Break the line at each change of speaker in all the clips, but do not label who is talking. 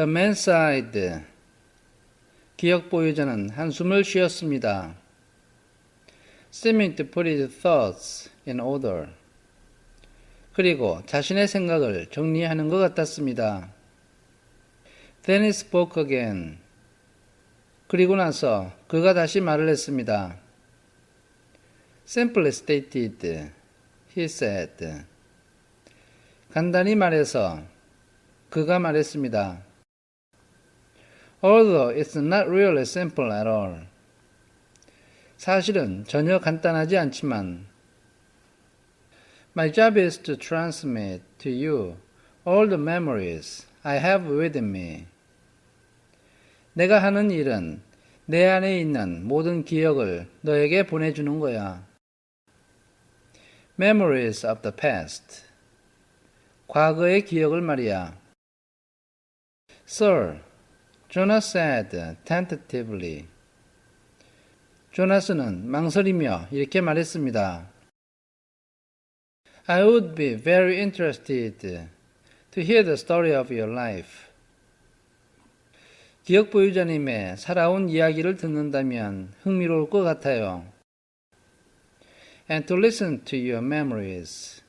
The man sighed. 기억 보유자는 한숨을 쉬었습니다. Seeming to put his thoughts in order. 그리고 자신의 생각을 정리하는 것 같았습니다. Then he spoke again. 그리고 나서 그가 다시 말을 했습니다. Simply stated, he said. 간단히 말해서 그가 말했습니다. Although it's not really simple at all. 사실은 전혀 간단하지 않지만 My job is to transmit to you all the memories I have within me. 내가 하는 일은 내 안에 있는 모든 기억을 너에게 보내주는 거야. Memories of the past. 과거의 기억을 말이야. Sir, Jonas said tentatively. 조나스는 망설이며 이렇게 말했습니다. I would be very interested to hear the story of your life. 기억 보유자님의 살아온 이야기를 듣는다면 흥미로울 것 같아요. And to listen to your memories.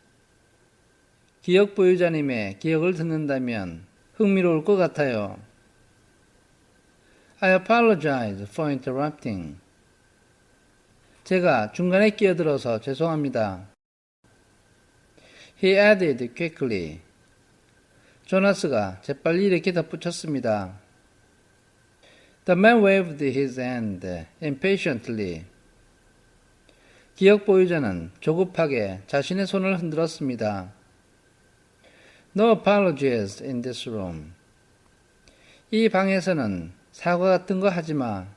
기억 보유자님의 기억을 듣는다면 흥미로울 것 같아요. I apologize for interrupting. 제가 중간에 끼어들어서 죄송합니다. He added quickly. 조나스가 재빨리 이렇게 덧붙였습니다. The man waved his hand impatiently. 기억 보유자는 조급하게 자신의 손을 흔들었습니다. No apologies in this room. 이 방에서는 사과 같은 거 하지 마.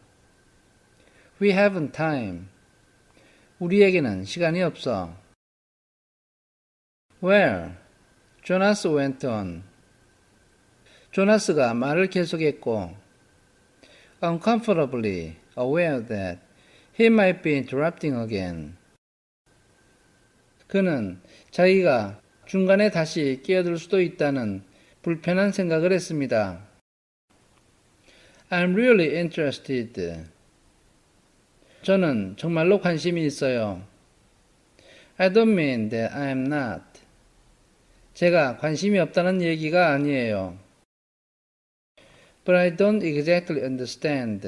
We haven't time. 우리에게는 시간이 없어. Well, 조나스 went on. 조나스가 말을 계속했고, uncomfortably aware that he might be interrupting again. 그는 자기가 중간에 다시 끼어들 수도 있다는 불편한 생각을 했습니다. I'm really interested. 저는 정말로 관심이 있어요. I don't mean that I'm not. 제가 관심이 없다는 얘기가 아니에요. But I don't exactly understand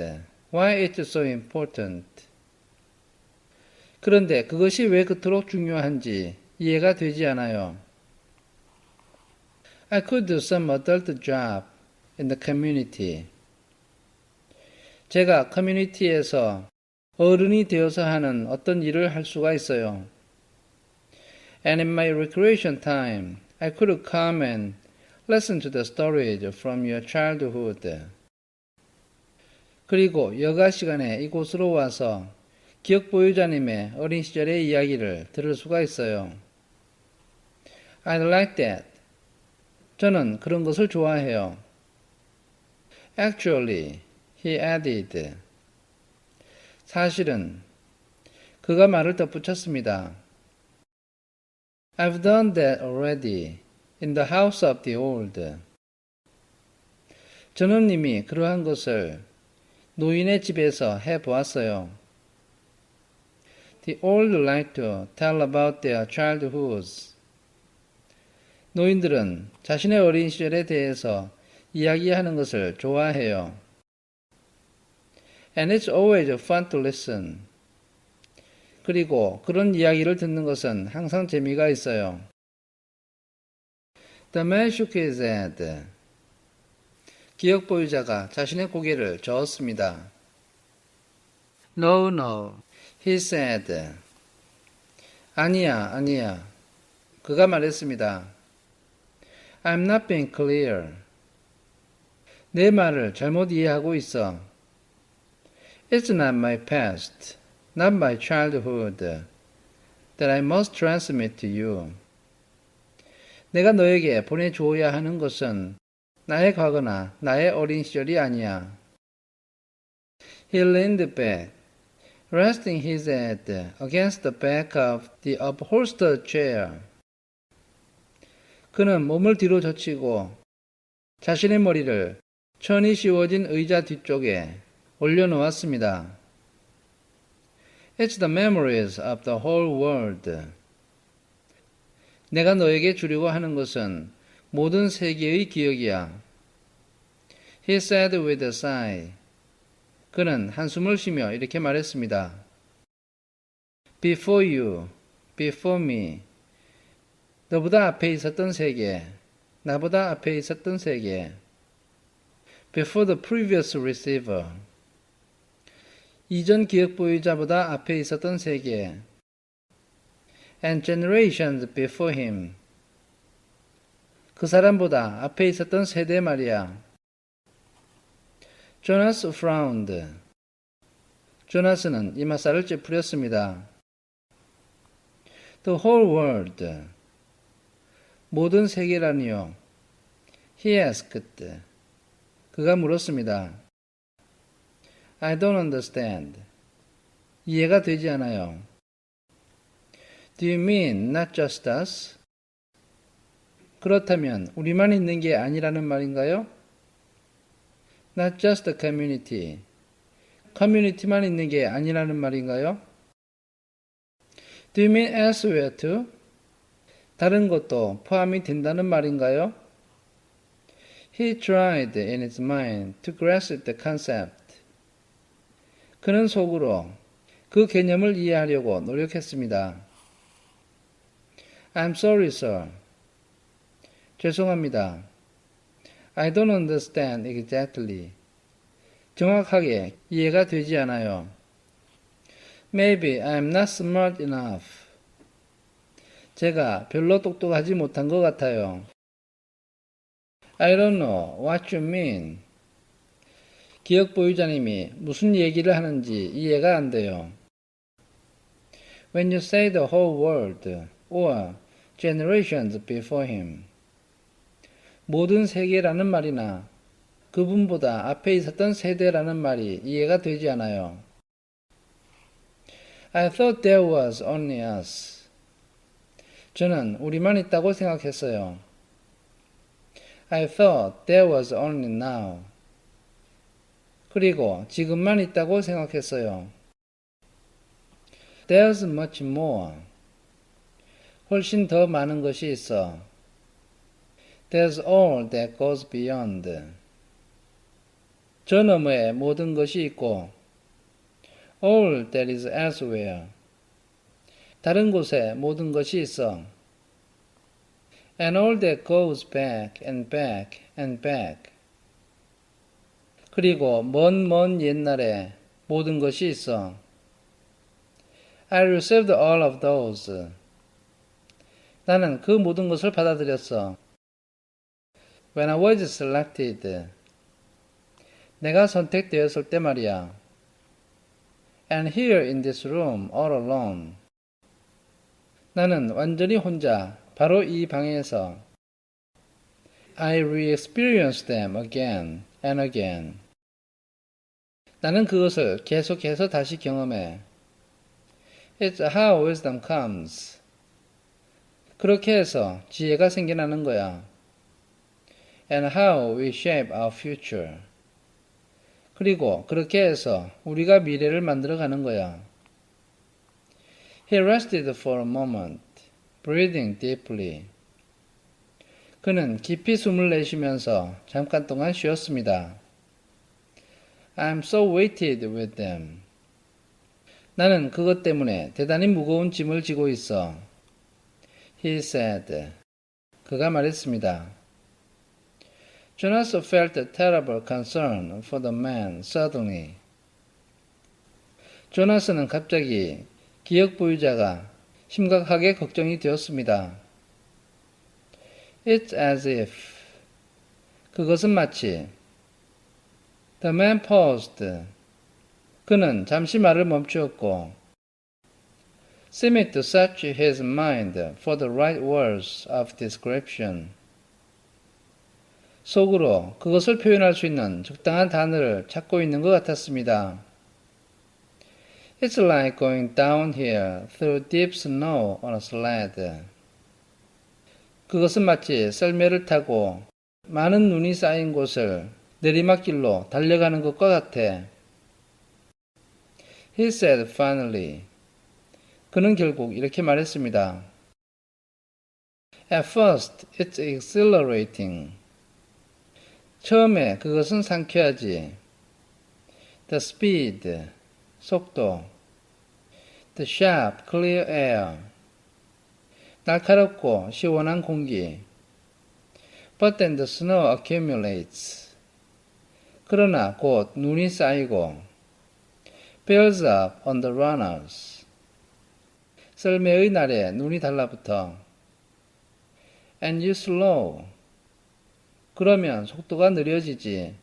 why it's so important. 그런데 그것이 왜 그토록 중요한지 이해가 되지 않아요. I could do some adult job in the community. 제가 커뮤니티에서 어른이 되어서 하는 어떤 일을 할 수가 있어요. And in my recreation time, I could come and listen to the stories from your childhood. 그리고 여가 시간에 이곳으로 와서 기억 보유자님의 어린 시절의 이야기를 들을 수가 있어요. I'd like that. 저는 그런 것을 좋아해요. Actually, he added. 사실은 그가 말을 덧붙였습니다. I've done that already in the house of the old. 저는 이미 그러한 것을 노인의 집에서 해 보았어요. The old like to tell about their childhoods. 노인들은 자신의 어린 시절에 대해서 이야기하는 것을 좋아해요. And it's always fun to listen. 그리고 그런 이야기를 듣는 것은 항상 재미가 있어요. The man shook his head. 기억 보유자가 자신의 고개를 저었습니다. No, no, he said. 아니야, 아니야. 그가 말했습니다. I'm not being clear. 내 말을 잘못 이해하고 있어. It's not my past, not my childhood, that I must transmit to you. 내가 너에게 보내주어야 하는 것은 나의 과거나 나의 어린 시절이 아니야. He leaned back, resting his head against the back of the upholstered chair. 그는 몸을 뒤로 젖히고 자신의 머리를 천이 씌워진 의자 뒤쪽에 올려놓았습니다. It's the memories of the whole world. 내가 너에게 주려고 하는 것은 모든 세계의 기억이야. He said with a sigh. 그는 한숨을 쉬며 이렇게 말했습니다. Before you, before me. 너보다 앞에 있었던 세계, 나보다 앞에 있었던 세계. Before the previous receiver. 이전 기억 보유자보다 앞에 있었던 세계. And generations before him. 그 사람보다 앞에 있었던 세대 말이야. 조나스 frowned. 조나스는 이마살을 찌푸렸습니다. The whole world. 모든 세계라니요. He asked. 그가 물었습니다. I don't understand. 이해가 되지 않아요. Do you mean not just us? 그렇다면 우리만 있는 게 아니라는 말인가요? Not just the community. 커뮤니티만 있는 게 아니라는 말인가요? Do you mean elsewhere too? 다른 것도 포함이 된다는 말인가요? He tried in his mind to grasp the concept. 그는 속으로 그 개념을 이해하려고 노력했습니다. I'm sorry, sir. 죄송합니다. I don't understand exactly. 정확하게 이해가 되지 않아요. Maybe I'm not smart enough. 제가 별로 똑똑하지 못한 것 같아요. I don't know what you mean. 기억 보유자님이 무슨 얘기를 하는지 이해가 안 돼요. When you say the whole world or generations before him. 모든 세계라는 말이나 그분보다 앞에 있었던 세대라는 말이 이해가 되지 않아요. I thought there was only us. 저는 우리만 있다고 생각했어요. I thought there was only now. 그리고 지금만 있다고 생각했어요. There's much more. 훨씬 더 많은 것이 있어. There's all that goes beyond. 저 너머에 모든 것이 있고, all that is elsewhere. 다른 곳에 모든 것이 있어. And all that goes back and back and back. 그리고 먼 먼 옛날에 모든 것이 있어. I received all of those. 나는 그 모든 것을 받아들였어. When I was selected. 내가 선택되었을 때 말이야. And here in this room all alone. 나는 완전히 혼자 바로 이 방에서 I re-experience them again and again. 나는 그것을 계속해서 다시 경험해. It's how wisdom comes. 그렇게 해서 지혜가 생겨나는 거야. And how we shape our future. 그리고 그렇게 해서 우리가 미래를 만들어 가는 거야. He rested for a moment, breathing deeply. 그는 깊이 숨을 내쉬면서 잠깐 동안 쉬었습니다. I'm so weighted with them. 나는 그것 때문에 대단히 무거운 짐을 지고 있어. He said. 그가 말했습니다. Jonas felt a terrible concern for the man suddenly. 조나스는 갑자기 기억 보유자가 심각하게 걱정이 되었습니다. It's as if 그것은 마치 The man paused. 그는 잠시 말을 멈추었고 seemed to search his mind for the right words of description. 속으로 그것을 표현할 수 있는 적당한 단어를 찾고 있는 것 같았습니다. It's like going downhill through deep snow on a sled. 그것은 마치 썰매를 타고 많은 눈이 쌓인 곳을 내리막길로 달려가는 것과 같아. He said finally. 그는 결국 이렇게 말했습니다. At first, it's exhilarating. 처음에 그것은 상쾌하지. The speed, 속도. The sharp, clear air. 날카롭고 시원한 공기. But then the snow accumulates. 그러나 곧 눈이 쌓이고 builds up on the runners. 썰매의 날에 눈이 달라붙어 and you slow. 그러면 속도가 느려지지.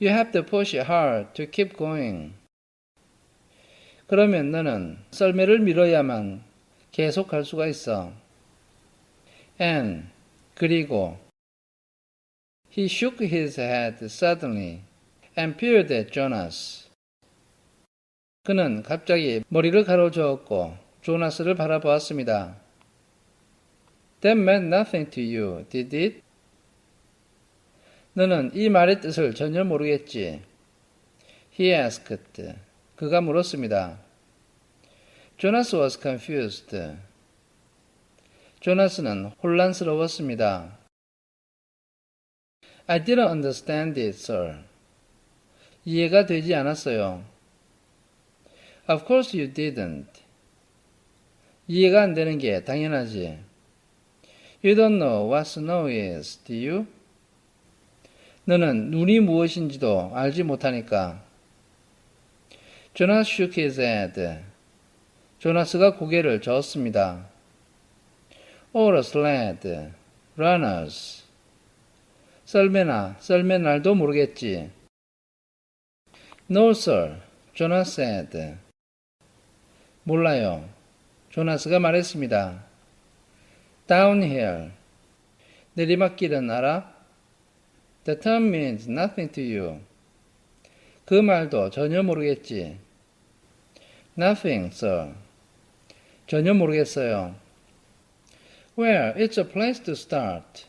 You have to push hard to keep going. 그러면 너는 썰매를 밀어야만 계속 갈 수가 있어. And 그리고 He shook his head suddenly and peered at Jonas. 그는 갑자기 머리를 가로저었고 조나스를 바라보았습니다. That meant nothing to you, did it? 너는 이 말의 뜻을 전혀 모르겠지. He asked. 그가 물었습니다. Jonas was confused. 조나스는 혼란스러웠습니다. I didn't understand it, sir. 이해가 되지 않았어요. Of course you didn't. 이해가 안 되는 게 당연하지. You don't know what snow is, do you? 너는 눈이 무엇인지도 알지 못하니까. Jonas shook his head. 조나스가 고개를 저었습니다. Or a sled, runners. 썰매나 썰매 날도 모르겠지. No, sir. Jonas said. 몰라요. 조나스가 말했습니다. Downhill. 내리막길은 알아? The term means nothing to you. 그 말도 전혀 모르겠지. Nothing, sir. 전혀 모르겠어요. Well, it's a place to start.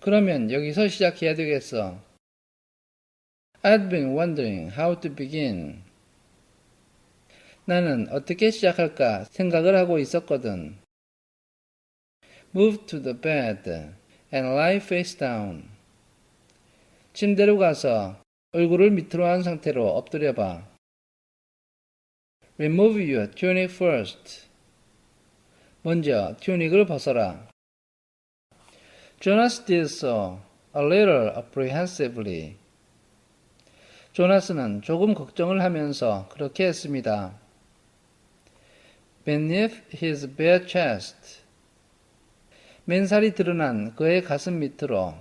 그러면 여기서 시작해야 되겠어. I'd been wondering how to begin. 나는 어떻게 시작할까 생각을 하고 있었거든. Move to the bed and lie face down. 침대로 가서 얼굴을 밑으로 한 상태로 엎드려 봐. Remove your tunic first. 먼저 튜닉을 벗어라. Jonas did so, a little apprehensively. 조나스는 조금 걱정을 하면서 그렇게 했습니다. Beneath his bare chest. 맨살이 드러난 그의 가슴 밑으로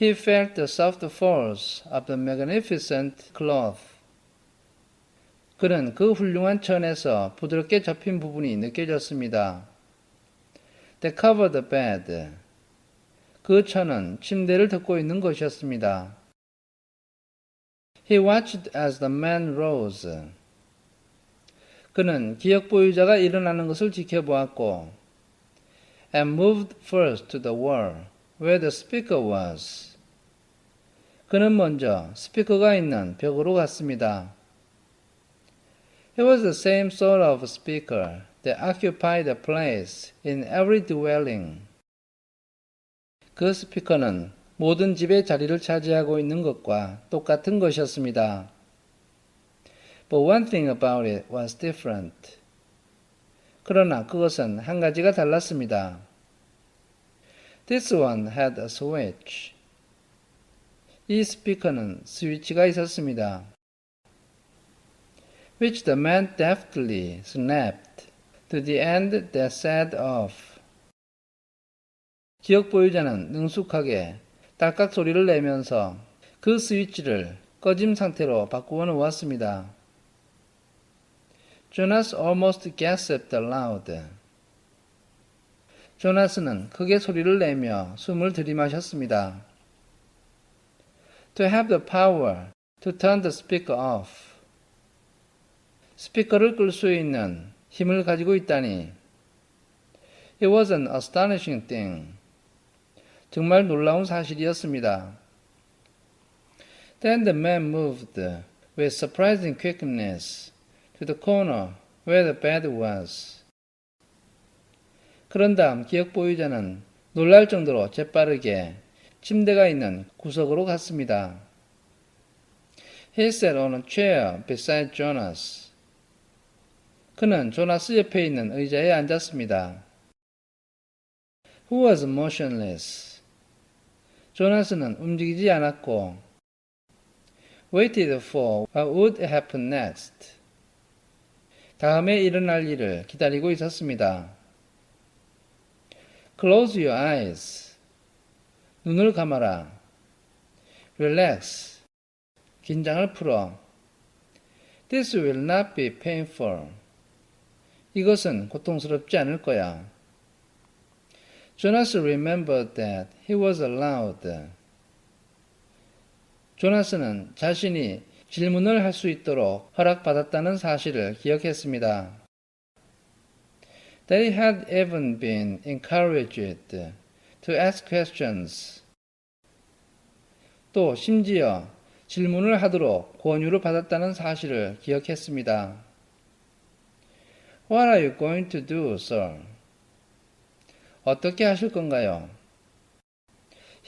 He felt the soft folds of the magnificent cloth. 그는 그 훌륭한 천에서 부드럽게 접힌 부분이 느껴졌습니다. That covered the bed. 그 천은 침대를 덮고 있는 것이었습니다. He watched as the man rose. 그는 기억 보유자가 일어나는 것을 지켜보았고, and moved first to the wall where the speaker was. 그는 먼저 스피커가 있는 벽으로 갔습니다. It was the same sort of speaker that occupied a place in every dwelling. 그 스피커는 모든 집의 자리를 차지하고 있는 것과 똑같은 것이었습니다. But one thing about it was different. 그러나 그것은 한 가지가 달랐습니다. This one had a switch. 이 스피커는 스위치가 있었습니다. Which the man deftly snapped to the end that said off. 기억 보유자는 능숙하게 딸깍 소리를 내면서 그 스위치를 꺼짐 상태로 바꾸어 놓았습니다. Jonas almost gasped aloud. 조나스는 크게 소리를 내며 숨을 들이마셨습니다. To have the power to turn the speaker off. 스피커를 끌 수 있는 힘을 가지고 있다니. It was an astonishing thing. 정말 놀라운 사실이었습니다. Then the man moved with surprising quickness to the corner where the bed was. 그런 다음 기억 보유자는 놀랄 정도로 재빠르게 침대가 있는 구석으로 갔습니다. He sat on a chair beside Jonas. 그는 조나스 옆에 있는 의자에 앉았습니다. Who was motionless. 조나스는 움직이지 않았고 waited for what would happen next. 다음에 일어날 일을 기다리고 있었습니다. Close your eyes. 눈을 감아라. Relax. 긴장을 풀어. This will not be painful. 이것은 고통스럽지 않을 거야. Jonas remembered that he was allowed. 조나스는 자신이 질문을 할 수 있도록 허락받았다는 사실을 기억했습니다. That he had even been encouraged to ask questions. 또 심지어 질문을 하도록 권유를 받았다는 사실을 기억했습니다. What are you going to do, sir? 어떻게 하실 건가요?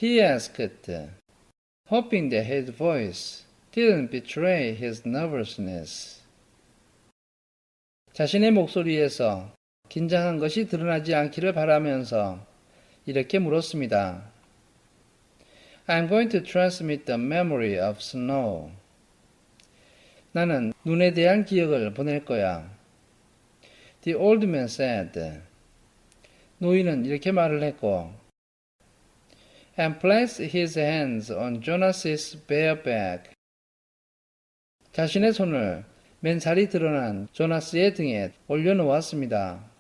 He asked, hoping that his voice didn't betray his nervousness. 자신의 목소리에서 긴장한 것이 드러나지 않기를 바라면서 이렇게 물었습니다. I'm going to transmit the memory of snow. 나는 눈에 대한 기억을 보낼 거야. The old man said. 노인은 이렇게 말을 했고, and placed his hands on Jonas's bare back. 자신의 손을 맨살이 드러난 조나스의 등에 올려놓았습니다.